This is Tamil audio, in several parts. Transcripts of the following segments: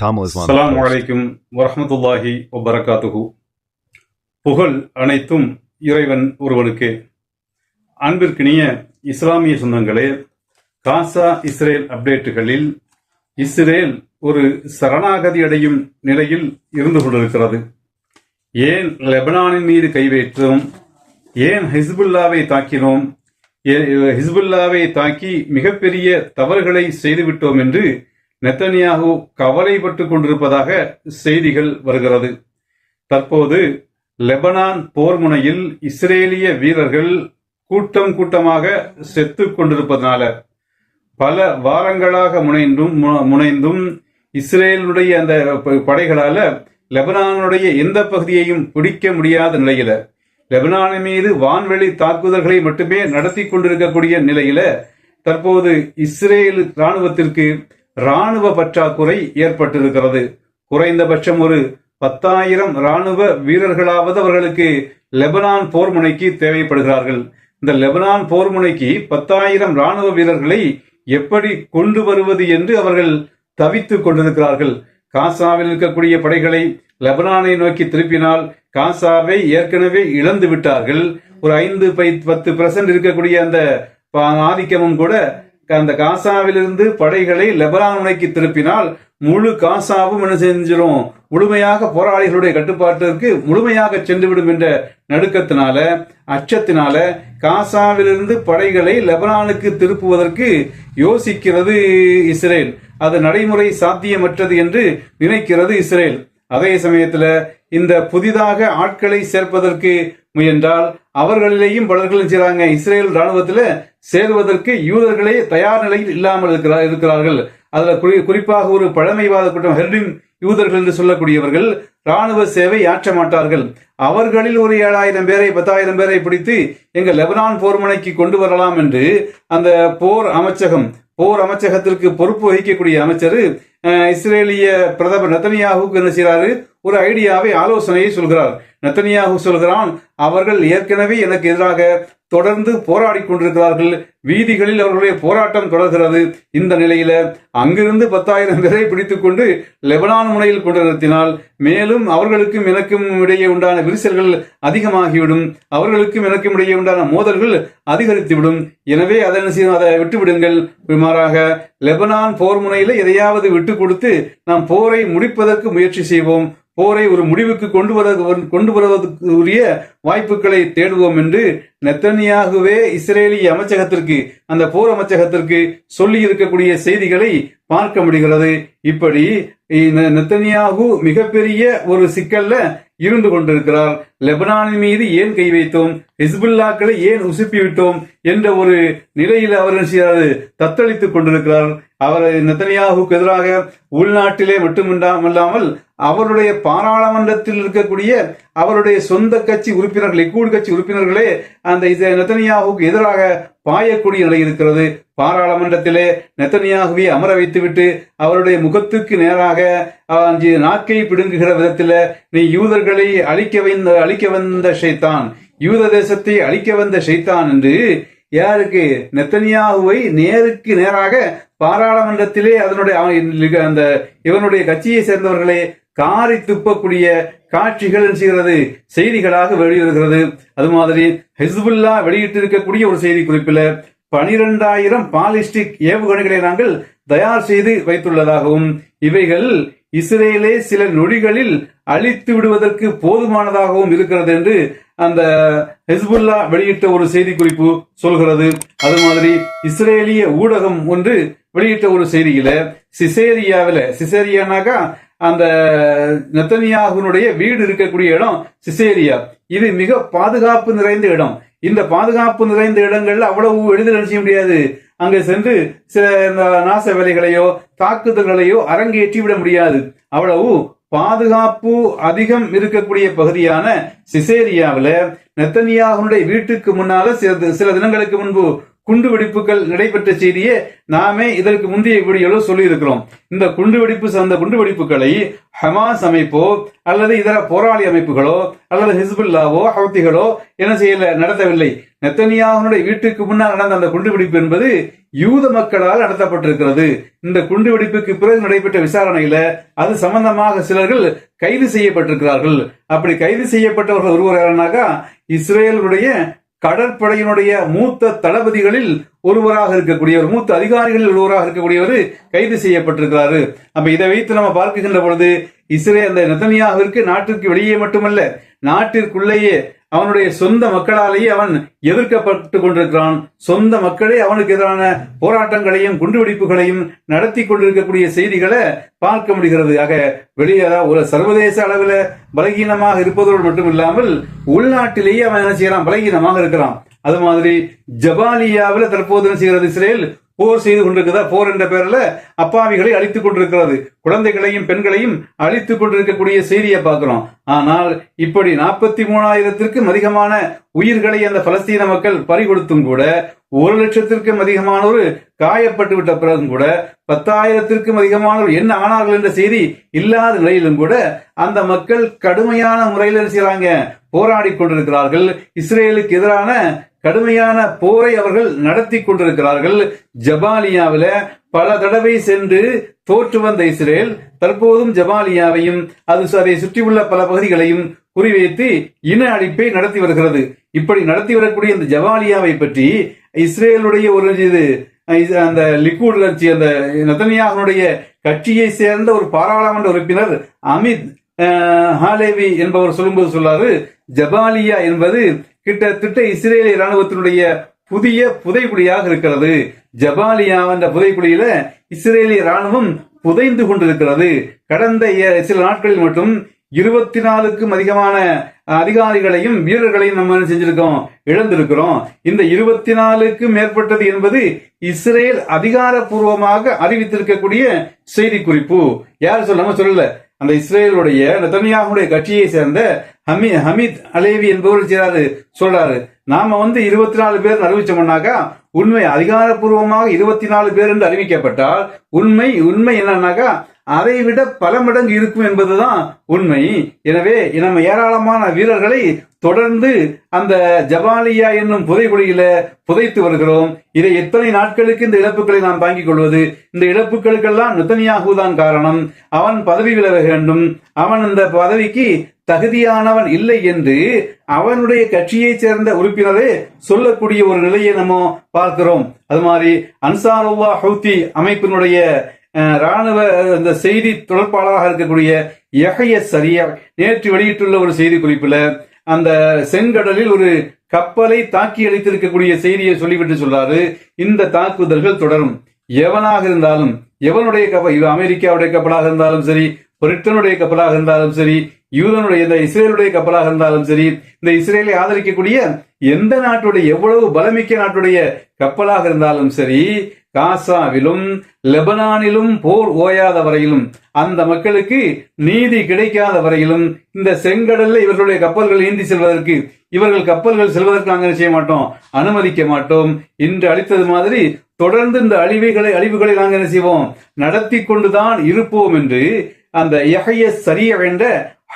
Islamic அஸ்ஸலாமு Post. அலைக்கும் வரஹ்மத்துல்லாஹி வபரகாத்துஹு. புகழ் அனைத்தும் இறைவன் ஒருவனுக்கே. அன்பிற்கினிய இஸ்லாமிய சொந்தங்களே காசா இஸ்ரேல் அப்டேட்டுகளில் இஸ்ரேல் ஒரு சரணாகதி அடையும் நிலையில் இருந்து கொண்டிருக்கிறது. ஏன் லெபனானின் மீது கை வைத்தோம் ஏன் ஹிஸ்புல்லாவை தாக்கினோம்? ஹிஸ்புல்லாவை தாக்கி மிகப்பெரிய தவறுகளை செய்துவிட்டோம் என்று நெத்தனியாகு கவலைப்பட்டுக் கொண்டிருப்பதாக செய்திகள் வருகிறது. தற்போது லெபனான் போர் முனையில் இஸ்ரேலிய வீரர்கள் கூட்டம் கூட்டமாக செத்து கொண்டிருப்பதனால பல வாரங்களாக முனைந்தும் மு- முனைந்தும் இஸ்ரேலுடைய அந்த ப- படைகளால லெபனானுடைய எந்த பகுதியையும் பிடிக்க முடியாத நிலையில லெபனான் மீது வான்வெளி தாக்குதல்களை மட்டுமே நடத்தி கொண்டிருக்கக்கூடிய நிலையில தற்போது இஸ்ரேல் ராணுவத்திற்கு ராணுவ பற்றாக்குறை ஏற்பட்டிருக்கிறது. குறைந்தபட்சம் ஒரு பத்தாயிரம் ராணுவ வீரர்களாவது அவர்களுக்கு லெபனான் போர் முனைக்கு தேவைப்படுகிறார்கள். இந்த லெபனான் போர் முனைக்கு பத்தாயிரம் ராணுவ வீரர்களை எப்படி கொண்டு வருவது என்று அவர்கள் தவித்துக் கொண்டிருக்கிறார்கள். காசாவில் இருக்கக்கூடிய படைகளை லெபனானை நோக்கி திருப்பினால் காசாவை ஏற்கனவே இழந்து விட்டார்கள் ஒரு ஐந்து பை பத்து பர்சன்ட் இருக்கக்கூடிய அந்த ஆதிக்கமும் கூட அந்த காசாவிலிருந்து படைகளை லெபனான் முனைக்கு திருப்பினால் முழு காசாவும் என்ன செஞ்சிடும் முழுமையாக போராளிகளுடைய கட்டுப்பாட்டிற்கு முழுமையாக சென்றுவிடும் என்ற நடுக்கத்தினால அச்சத்தினால காசாவிலிருந்து படைகளை லெபனானுக்கு திருப்புவதற்கு யோசிக்கிறது இஸ்ரேல். அது நடைமுறை சாத்தியமற்றது என்று நினைக்கிறது இஸ்ரேல். அதே சமயத்தில் இந்த புதிதாக ஆட்களை சேர்ப்பதற்கு முயன்றால் அவர்களிலேயும் பலர்கள் என்ன செய்றாங்க இஸ்ரேல் ராணுவத்தில் சேருவதற்கு யூதர்களே தயார் நிலையில் இல்லாமல் இருக்கிறார் இருக்கிறார்கள். அதுல குறி- குறிப்பாக ஒரு பழமைவாத கூட்டம் ஹெர்டிம் யூதர்கள் என்று சொல்லக்கூடியவர்கள் ராணுவ சேவை ஆற்ற மாட்டார்கள். அவர்களில் ஒரு ஏழாயிரம் பேரை பத்தாயிரம் பேரை பிடித்து எங்க லெபனான் போர்மனைக்கு கொண்டு வரலாம் என்று அந்த போர் அமைச்சகம் போர் அமைச்சகத்திற்கு பொறுப்பு வகிக்கக்கூடிய அமைச்சர் அஹ், இஸ்ரேலிய பிரதமர் நத்தனியாவுக்கு என்ன செய்கிறாரு ஒரு ஐடியாவை ஆலோசனையை சொல்கிறார். நத்தனியாகு சொல்கிறான் அவர்கள் ஏற்கனவே எனக்கு எதிராக தொடர்ந்து போராடி கொண்டிருக்கிறார்கள். வீதிகளில் அவர்களுடைய போராட்டம் தொடர்கிறது. இந்த நிலையில அங்கிருந்து பத்தாயிரம் பேரை பிடித்துக் கொண்டு லெபனான் முனையில் கொண்டு நிறுத்தினால் மேலும் அவர்களுக்கும் எனக்கும் இடையே உண்டான விரிசல்கள் அதிகமாகிவிடும். அவர்களுக்கும் எனக்கும் இடையே உண்டான மோதல்கள் அதிகரித்துவிடும். எனவே அதன் செய்யும் அதை விட்டுவிடுங்கள். மாறாக லெபனான் போர் முனையில எதையாவது விட்டு கொடுத்து நாம் போரை முடிப்பதற்கு முயற்சி செய்வோம். போரை ஒரு முடிவுக்கு கொண்டு வர கொண்டு வருவதற்கு உரிய வாய்ப்புகளை தேடுவோம் என்று நெத்தனியாகவே இஸ்ரேலிய அமைச்சகத்திற்கு அந்த போர் அமைச்சகத்திற்கு சொல்லி இருக்கக்கூடிய செய்திகளை பார்க்க முடிகிறது. இப்படி நெத்தனியாகு மிகப்பெரிய ஒரு சிக்கல்ல இருந்து கொண்டிருக்கிறார். லெபனானின் மீது ஏன் கை வைத்தோம்? ஹிஸ்புல்லாக்களை ஏன் உசுப்பி விட்டோம் என்ற ஒரு நிலையில் அவர் செய்யாது தத்தளித்துக் கொண்டிருக்கிறார். அவர் நெத்தனியாகுக்கு எதிராக உள்நாட்டிலே மட்டுமில்லாமல் அவருடைய பாராளுமன்றத்தில் இருக்கக்கூடிய அவருடைய சொந்த கட்சி உறுப்பினர்கள் லிக்கூட் கட்சி உறுப்பினர்களே அந்த இதை நெத்தனியாகுக்கு எதிராக பாயக்கூடிய நிலை இருக்கிறது. பாராளுமன்றத்திலே நெத்தனியாகுவை அமர வைத்துவிட்டு அவருடைய முகத்துக்கு நேராக அஞ்சு நாக்கை பிடுங்குகிற விதத்தில் நீ யூதர்களை அழிக்க வந்த அழிக்க வந்த ஷைத்தான் யூத தேசத்தை அழிக்க வந்த ஷைத்தான் என்று யாருக்கு? நெத்தனியாகுவை நேருக்கு நேராக பாராளுமன்றத்திலே அதனுடைய அந்த இவனுடைய கட்சியை சேர்ந்தவர்களே காரி துப்பக்கூடிய காட்சிகள் செய்கிறது செய்திகளாக வெளிவருகிறது. அது மாதிரி ஹிஸ்புல்லா வெளியிட்டிருக்கக்கூடிய ஒரு செய்தி குறிப்பில் பனிரெண்டாயிரம் பாலிஸ்டிக் ஏவுகணைகளை நாங்கள் தயார் செய்து வைத்துள்ளதாகவும் இவைகள் இஸ்ரேலே சில நொடிகளில் அழித்து விடுவதற்கு போதுமானதாகவும் இருக்கிறது என்று அந்த ஹெஸ்புல்லா வெளியிட்ட ஒரு செய்தி குறிப்பு சொல்கிறது. அது மாதிரி இஸ்ரேலிய ஊடகம் ஒன்று வெளியிட்ட ஒரு செய்தியில சிசேரியாவில சிசேரியானாக்கா அந்த நெத்தனியாகுனுடைய வீடு இருக்கக்கூடிய இடம் சிசேரியா. இது மிக பாதுகாப்பு நிறைந்த இடம். இந்த பாதுகாப்பு நிறைந்த இடங்கள்ல அவ்வளவு எளிதில் என்ன செய்ய முடியாது? அங்க சென்று சில இந்த நாச வேலைகளையோ தாக்குதல்களையோ அரங்கேற்றி விட முடியாது. அவ்வளவு பாதுகாப்பு அதிகம் இருக்கக்கூடிய பகுதியான சிசேரியாவில் நெத்தனியாகுனுடைய வீட்டுக்கு முன்னால சில சில தினங்களுக்கு முன்பு குண்டுவெடிப்புகள் நடைபெற்ற செய்தியே நாமே இதற்கு முந்தைய வீடியோவில் சொல்லியிருக்கிறோம். இந்த இந்த குண்டுவெடிப்பு சார்ந்த குண்டுவெடிப்புகளை ஹமாஸ் அமைப்போ அல்லது இதர போராளி அமைப்புகளோ அல்லது ஹிஸ்புல்லாவோ ஹவுத்திகளோ என்ன செய்யல நடத்தவில்லை. நெத்தனியாவுடைய வீட்டுக்கு முன்னால் நடந்த அந்த குண்டுவெடிப்பு என்பது யூத மக்களால் நடத்தப்பட்டிருக்கிறது. இந்த குண்டுவெடிப்புக்கு பிறகு நடைபெற்ற விசாரணையில அது சம்பந்தமாக சிலர்கள் கைது செய்யப்பட்டிருக்கிறார்கள். அப்படி கைது செய்யப்பட்டவர்கள் ஒருவர் யாருனாக்கா இஸ்ரேலுடைய கடற்படையினுடைய மூத்த தளபதிகளில் ஒருவராக இருக்கக்கூடியவர் மூத்த அதிகாரிகளில் ஒருவராக இருக்கக்கூடியவர் கைது செய்யப்பட்டிருக்கிறாரு. அப்ப இதை வைத்து நம்ம பார்க்கின்ற பொழுது இஸ்ரே அந்த நெத்தனியாவிற்கு நாட்டிற்கு வெளியே மட்டுமல்ல நாட்டிற்குள்ளேயே அவனுடைய சொந்த மக்களாலேயே அவன் எதிர்க்கப்பட்டு கொண்டிருக்கிறான். சொந்த மக்களே அவனுக்கு எதிரான போராட்டங்களையும் குண்டுவெடிப்புகளையும் நடத்தி கொண்டிருக்கக்கூடிய செய்திகளை பார்க்க முடிகிறது. ஆக வெளியே ஒரு சர்வதேச அளவில் பலகீனமாக இருப்பதோடு மட்டும் இல்லாமல் உள்நாட்டிலேயே அவன் என்ன செய்யறான்? பலகீனமாக இருக்கிறான். அது மாதிரி ஜபாலியாவில் தற்போது என்ன செய்கிறது இஸ்ரேல்? போர் செய்து கொண்டிருக்கிறதா? போர் என்ற பெயரில் அப்பாவிகளை அழித்துக் கொண்டிருக்கிறது. குழந்தைகளையும் பெண்களையும் அழித்துக் கொண்டிருக்கக்கூடிய செய்தியை பார்க்கிறோம். ஆனால் இப்படி நாற்பத்தி மூணாயிரத்திற்கும் அதிகமான உயிர்களை அந்த பலஸ்தீன மக்கள் பறிகொடுத்தும் கூட ஒரு லட்சத்திற்கும் அதிகமானோர் காயப்பட்டு விட்ட பிறகும் கூட பத்தாயிரத்திற்கும் அதிகமானோர் என்ன ஆனார்கள் என்ற செய்தி இல்லாத நிலையிலும் கூட அந்த மக்கள் கடுமையான முறையில் செய்கிறாங்க செய்யறாங்க? போராடி கொண்டிருக்கிறார்கள். இஸ்ரேலுக்கு எதிரான கடுமையான போரை அவர்கள் நடத்தி கொண்டிருக்கிறார்கள். ஜபாலியாவில பல தடவை சென்று தோற்று வந்த இஸ்ரேல் தற்போதும் ஜபாலியாவையும் அது அதை சுற்றியுள்ள பல பகுதிகளையும் குறிவைத்து இன அழிப்பை நடத்தி வருகிறது. இப்படி நடத்தி வரக்கூடிய இந்த ஜபாலியாவை பற்றி இஸ்ரேலுடைய ஒரு இது அந்த லிக்விட் கட்சி அந்த நத்தனியாகனுடைய கட்சியை சேர்ந்த ஒரு பாராளுமன்ற உறுப்பினர் அமித் ஹாலேவி என்பவர் சொல்லும்போது சொல்லாது ஜபாலியா என்பது கிட்டத்தட்ட இஸ்ரேலிய ராணுவத்தினுடைய புதிய புதைக்குழியாக இருக்கிறது. ஜபாலியா என்ற புதைக்குழியில இஸ்ரேலிய ராணுவம் புதைந்து கொண்டிருக்கிறது. கடந்த சில நாட்களில் மட்டும் இருபத்தி நாலுக்கும் அதிகமான அதிகாரிகளையும் வீரர்களையும் நம்ம செஞ்சிருக்கோம்? இழந்திருக்கிறோம். இந்த இருபத்தி நாலுக்கு மேற்பட்டது என்பது இஸ்ரேல் அதிகாரப்பூர்வமாக அறிவித்திருக்கக்கூடிய செய்தி குறிப்பு யார் சொல்லாம சொல்லல. அந்த இஸ்ரேலுடைய நெத்தனியாவுடைய கட்சியை சேர்ந்த ஹமி ஹமீத் அலேவி என்பவர் செய்யறாரு சொல்றாரு நாம வந்து இருபத்தி நாலு பேர் அறிவிச்சோம்னாக்கா உண்மை அதிகாரப்பூர்வமாக இருபத்தி நாலு பேர் என்று அறிவிக்கப்பட்டால் உண்மை உண்மை என்னன்னாக்கா அதை விட பல மடங்கு இருக்கும் என்பதுதான் உண்மை. எனவே நம்ம ஏராளமான வீரர்களை தொடர்ந்து அந்த ஜபாலியா என்னும் புதைகுழியில புதைத்து வருகிறோம். இதை எத்தனை நாட்களுக்கு இந்த இழப்புகளை நாம் தாங்கிக் கொள்வது? இந்த இழப்புகளுக்கெல்லாம் நித்தனியாகுதான் காரணம். அவன் பதவி விலக வேண்டும். அவன் இந்த பதவிக்கு தகுதியானவன் இல்லை என்று அவனுடைய கட்சியைச் சேர்ந்த உறுப்பினரே சொல்லக்கூடிய ஒரு நிலையை நம்ம பார்க்கிறோம். அது மாதிரி அன்சாருல்லா ஹவுத்தி அமைப்பினுடைய ராணுவ அந்த செய்தி தொடர்பாளராக இருக்கக்கூடிய எகைய சரியா நேற்று வெளியிட்டுள்ள ஒரு செய்தி குறிப்பில் அந்த செங்கடலில் ஒரு கப்பலை தாக்கி அளித்திருக்கக்கூடிய செய்தியை சொல்லிவிட்டு சொல்றாரு. இந்த தாக்குதல்கள் தொடரும். எவனாக இருந்தாலும் எவனுடைய கப்பல் அமெரிக்காவுடைய கப்பலாக இருந்தாலும் சரி பிரிட்டனுடைய கப்பலாக இருந்தாலும் சரி யூதனுடைய இந்த இஸ்ரேலுடைய கப்பலாக இருந்தாலும் சரி இந்த இஸ்ரேலை ஆதரிக்கக்கூடிய எந்த நாட்டுடைய எவ்வளவு பலமிக்க நாட்டுடைய கப்பலாக இருந்தாலும் சரி காசாவிலும் லெபனானிலும் போர் ஓயாத வரையிலும் அந்த மக்களுக்கு நீதி கிடைக்காத வரையிலும் இந்த செங்கடல்ல இவர்களுடைய கப்பல்கள் ஏந்தி செல்வதற்கு இவர்கள் கப்பல்கள் செல்வதற்கு நாங்கள் செய்ய மாட்டோம்? அனுமதிக்க மாட்டோம். இன்று அளித்தது மாதிரி தொடர்ந்து இந்த அழிவுகளை அழிவுகளை நாங்கள் என்ன செய்வோம்? நடத்தி கொண்டுதான் இருப்போம் என்று அந்த எகைய சரிய என்ற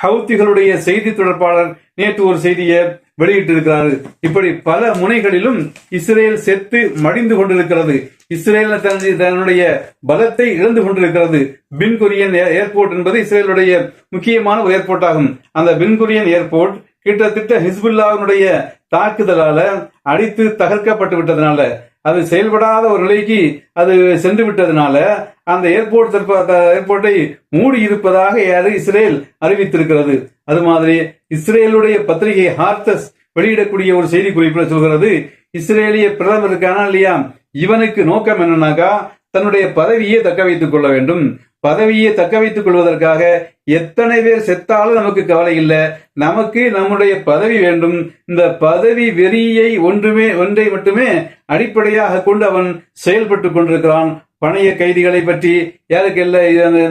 ஹவுத்திகளுடைய செய்தி தொடர்பாளர் நேற்று ஒரு செய்தியை வெளியிட்டிருக்கிறாரு. இப்படி பல முனைகளிலும் இஸ்ரேல் செத்து மடிந்து கொண்டிருக்கிறது. இஸ்ரேல் தன்னுடைய பலத்தை இழந்து கொண்டிருக்கிறது. பின்குரியன் ஏர்போர்ட் என்பது இஸ்ரேலுடைய முக்கியமான ஒரு ஏர்போர்ட் ஆகும் அந்த பின்குரியன் ஏர்போர்ட் கிட்டத்தட்ட ஹிஸ்புல்லாவினுடைய தாக்குதலால அடித்து தகர்க்கப்பட்டு விட்டதுனால அது செயல்படாத ஒரு நிலைக்கு அது சென்று விட்டதுனால அந்த ஏர்போர்ட் ஏர்போர்ட்டை மூடி இருப்பதாக யாரு இஸ்ரேல் அறிவித்திருக்கிறது. அது மாதிரி இஸ்ரேலுடைய பத்திரிகை ஹார்த்தஸ் வெளியிடக்கூடிய ஒரு செய்தி குறிப்பில் சொல்கிறது இஸ்ரேலிய பிரதமர் இருக்கானா இல்லையா? இவனுக்கு நோக்கம் என்னன்னாக்கா தன்னுடைய பதவியை தக்க வைத்துக் கொள்ள வேண்டும். பதவியை தக்க வைத்துக் கொள்வதற்காக எத்தனை பேர் செத்தாலும் நமக்கு கவலை இல்லை. நமக்கு நம்முடைய பதவி வேண்டும். இந்த பதவி வெறியை ஒன்றுமே ஒன்றை மட்டுமே அடிப்படையாக கொண்டு அவன் செயல்பட்டு கொண்டிருக்கிறான். பணைய கைதிகளை பற்றி யாருக்கு இல்லை?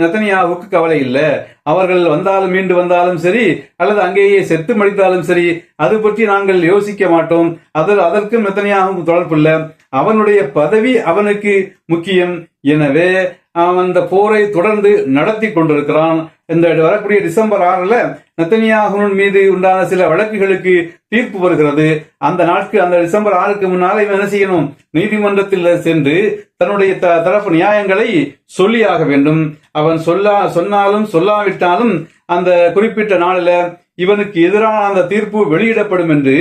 நத்தனியாவுக்கு கவலை இல்லை. அவர்கள் வந்தாலும் மீண்டு வந்தாலும் சரி அல்லது அங்கேயே செத்து மடித்தாலும் சரி அது பற்றி நாங்கள் யோசிக்க மாட்டோம். அதில் அதற்கும் நத்தனியாகவும் தொடர்பு இல்லை. அவனுடைய பதவி அவனுக்கு முக்கியம். எனவே அந்த போரை தொடர்ந்து நடத்தி கொண்டிருக்கிறான். இந்த வரக்கூடிய டிசம்பர் ஆறுல நத்தனியாகவன் மீது உண்டான சில வழக்குகளுக்கு தீர்ப்பு வருகிறது. அந்த நாட்கு அந்த டிசம்பர் ஆறுக்கு முன்னால இவன் என்ன செய்யணும்? நீதிமன்றத்தில் சென்று தன்னுடைய த- தரப்பு நியாயங்களை சொல்லியாக வேண்டும். அவன் சொல்லா சொன்னாலும் சொல்லாவிட்டாலும் அந்த குறிப்பிட்ட நாளில் இவனுக்கு எதிரான அந்த தீர்ப்பு வெளியிடப்படும் என்று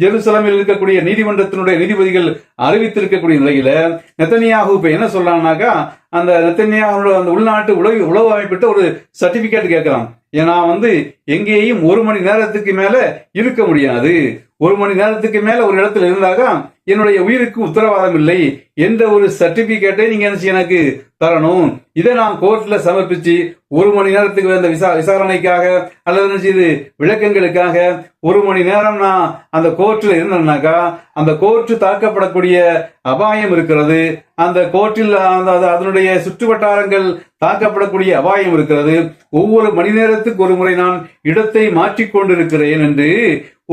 ஜெருசலமில் இருக்கக்கூடிய நீதிமன்றத்தினுடைய நீதிபதிகள் அறிவித்திருக்கக்கூடிய நிலையில நெத்தனியாகு இப்ப என்ன சொல்றான்னாக்கா அந்த நெத்தனியாகுடைய அந்த உள்நாட்டு உளவு உளவு அமைப்பிட்ட ஒரு சர்டிபிகேட் கேட்கலாம் ஏன்னா வந்து எங்கேயும் ஒரு மணி நேரத்துக்கு மேல இருக்க முடியாது. ஒரு மணி நேரத்துக்கு மேல ஒரு இடத்துல இருந்தாக்கா என்னுடைய உயிருக்கு உத்தரவாதம் இல்லை என்ற ஒரு சர்டிபிகேட்டை நீங்க என்ன எனக்கு தரணும்? இதை நான் கோர்ட்ல சமர்ப்பிச்சு ஒரு மணி நேரத்துக்கு வந்த விசா விசாரணைக்காக அல்லது என்ன விளக்கங்களுக்காக ஒரு மணி நேரம் நான் அந்த கோர்ட்டில் இருந்தேன்னாக்கா அந்த கோர்ட்டு தாக்கப்படக்கூடிய அபாயம் இருக்கிறது. அந்த கோர்ட்டில் அந்த அதனுடைய சுற்று வட்டாரங்கள் தாக்கப்படக்கூடிய அபாயம் இருக்கிறது. ஒவ்வொரு மணி நேரத்துக்கு ஒரு முறை நான் இடத்தை மாற்றிக்கொண்டிருக்கிறேன் என்று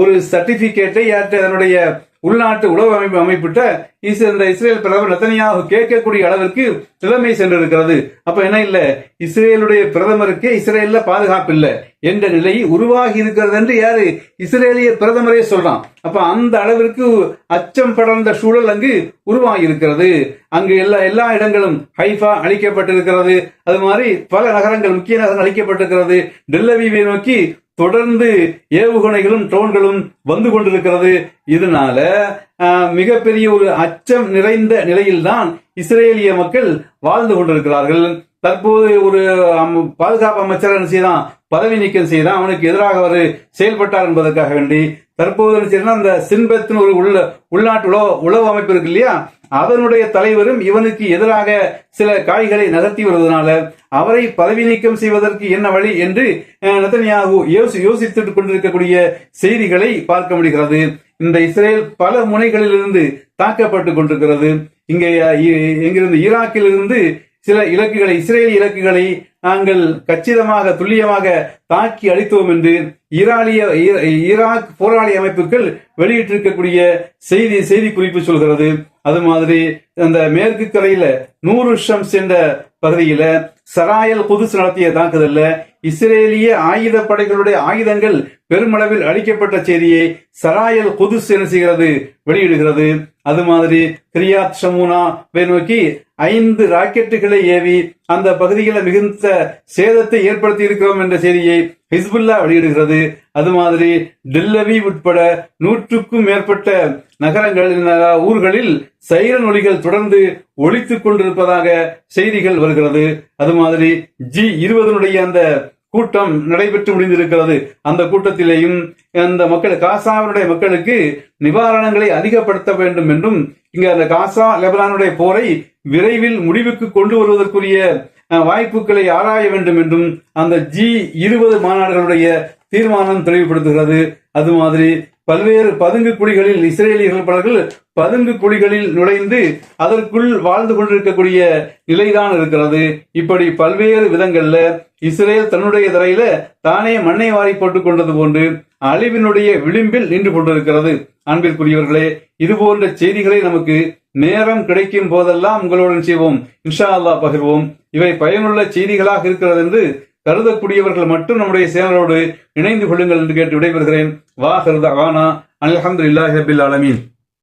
ஒரு சர்டிபிகேட்டை யார்கிட்ட அதனுடைய உள்நாட்டு உளவு அமைப்பு அமைப்பிட்ட இந்த இஸ்ரேல் பிரதமர் நத்தனியாக கேட்கக்கூடிய அளவிற்கு நிலைமை சென்றிருக்கிறது. அப்ப என்ன இல்ல? இஸ்ரேலுடைய பிரதமருக்கு இஸ்ரேல்ல பாதுகாப்பு இல்லை. என்ற நிலை உருவாகி இருக்கிறது என்று யாரு? இஸ்ரேலிய பிரதமரே சொல்றான். அப்ப அந்த அளவிற்கு அச்சம் படர்ந்த சூழல் அங்கு உருவாகி இருக்கிறது. அங்கு எல்லா எல்லா இடங்களும் ஹைஃபா அழிக்கப்பட்டிருக்கிறது. அது மாதிரி பல நகரங்கள் முக்கிய நகரங்கள் அழிக்கப்பட்டிருக்கிறது. டெல்லவிவை நோக்கி தொடர்ந்து ஏவுகணைகளும் ட்ரோன்களும் வந்து கொண்டிருக்கிறது. இதனால மிகப்பெரிய ஒரு அச்சம் நிறைந்த நிலையில்தான் இஸ்ரேலிய மக்கள் வாழ்ந்து கொண்டிருக்கிறார்கள். தற்போது ஒரு அம், பாதுகாப்பு அமைச்சர் என்ன செய்தான்? பதவி நீக்கம் செய்தான். அவனுக்கு எதிராக அவர் செயல்பட்டார் என்பதற்காக வேண்டி தற்போது என்ன செய்யறான், அந்த சின்பத்தின் ஒரு உள்ள உள்நாட்டு உளவு உளவு அமைப்பு இருக்கு இல்லையா? அதனுடைய தலைவரும் இவனுக்கு எதிராக சில காய்களை நகர்த்தி வருவதனால அவரை பதவி நீக்கம் செய்வதற்கு என்ன வழி என்று நத்தனியாகு யோசி யோசித்துக் கொண்டிருக்கக்கூடிய செய்திகளை பார்க்க முடிகிறது. இந்த இஸ்ரேல் பல முனைகளிலிருந்து தாக்கப்பட்டு கொண்டிருக்கிறது. இங்கே எங்கிருந்து ஈராக்கிலிருந்து சில இலக்குகளை இஸ்ரேல் இலக்குகளை நாங்கள் கச்சிதமாக துல்லியமாக தாக்கி அளித்தோம் என்று ஈராலிய ஈராக் போராளி அமைப்புகள் வெளியிட்டிருக்கக்கூடிய செய்தி செய்தி குறிப்பு சொல்கிறது. அது மாதிரி அந்த மேற்கு கரையில நூறு ஷம்ஸ் என்ற பகுதியில சராயல் குதுஸ் நடத்திய தாக்குதல்ல இஸ்ரேலிய ஆயுத படைகளுடைய ஆயுதங்கள் பெருமளவில் அளிக்கப்பட்ட செய்தியை சராயல் குதுஸ் என்ன செய்கிறது? வெளியிடுகிறது. அது மாதிரி கிரியாத் ஷமுனா நோக்கி ஐந்து ராக்கெட்டுகளை ஏவி அந்த பகுதிகளில் மிகுந்த சேதத்தை ஏற்படுத்தி இருக்கிறோம் என்ற செய்தியை ஹிஸ்புல்லா வெளியிடுகிறது. அது மாதிரி டெல்லவி உட்பட நூற்றுக்கும் மேற்பட்ட நகரங்களில் ஊர்களில் சைரன் ஒளிகள் தொடர்ந்து ஒழித்துக் கொண்டிருப்பதாக செய்திகள் வருகிறது. அது மாதிரி ஜி இருபதனுடைய அந்த கூட்டம் நடைபெற்று முடிந்திருக்கிறது. அந்த கூட்டத்திலேயும் அந்த மக்கள் காசாவினுடைய மக்களுக்கு நிவாரணங்களை அதிகப்படுத்த வேண்டும் என்றும் இங்கு அந்த காசா லெபனானுடைய போரை விரைவில் முடிவுக்கு கொண்டு வருவதற்குரிய அஹ், வாய்ப்புகளை ஆராய வேண்டும் என்றும் அந்த ஜி இருபது மாநாடுகளுடைய தீர்மானம் தெளிவுபடுத்துகிறது. அது மாதிரி பல்வேறு பதுங்கு குடிகளில் இஸ்ரேலியர்கள் பலர்கள் பதுங்கு குடிகளில் நுழைந்து அதற்குள் வாழ்ந்து கொண்டிருக்கக்கூடிய நிலைதான் இருக்கிறது. இப்படி பல்வேறு விதங்கள்ல இஸ்ரேல் தன்னுடைய தரையில தானே மண்ணை வாரி போட்டுக் கொண்டது போன்று அழிவினுடைய விளிம்பில் நின்று கொண்டிருக்கிறது. அன்பிற்குரியவர்களே இது போன்ற செய்திகளை நமக்கு நேரம் கிடைக்கும் போதெல்லாம் உங்களுடன் செய்வோம். இன்ஷா அல்லா பகிர்வோம். இவை பயனுள்ள செய்திகளாக இருக்கிறது என்று கருதக்கூடியவர்கள் மட்டும் நம்முடைய சேனலோடு இணைந்து கொள்ளுங்கள் என்று கேட்டு விடைபெறுகிறேன். வா கருதா ஆனா அல்ஹம்துலில்லாஹி இல்லாஹபில் ஆலமீன்.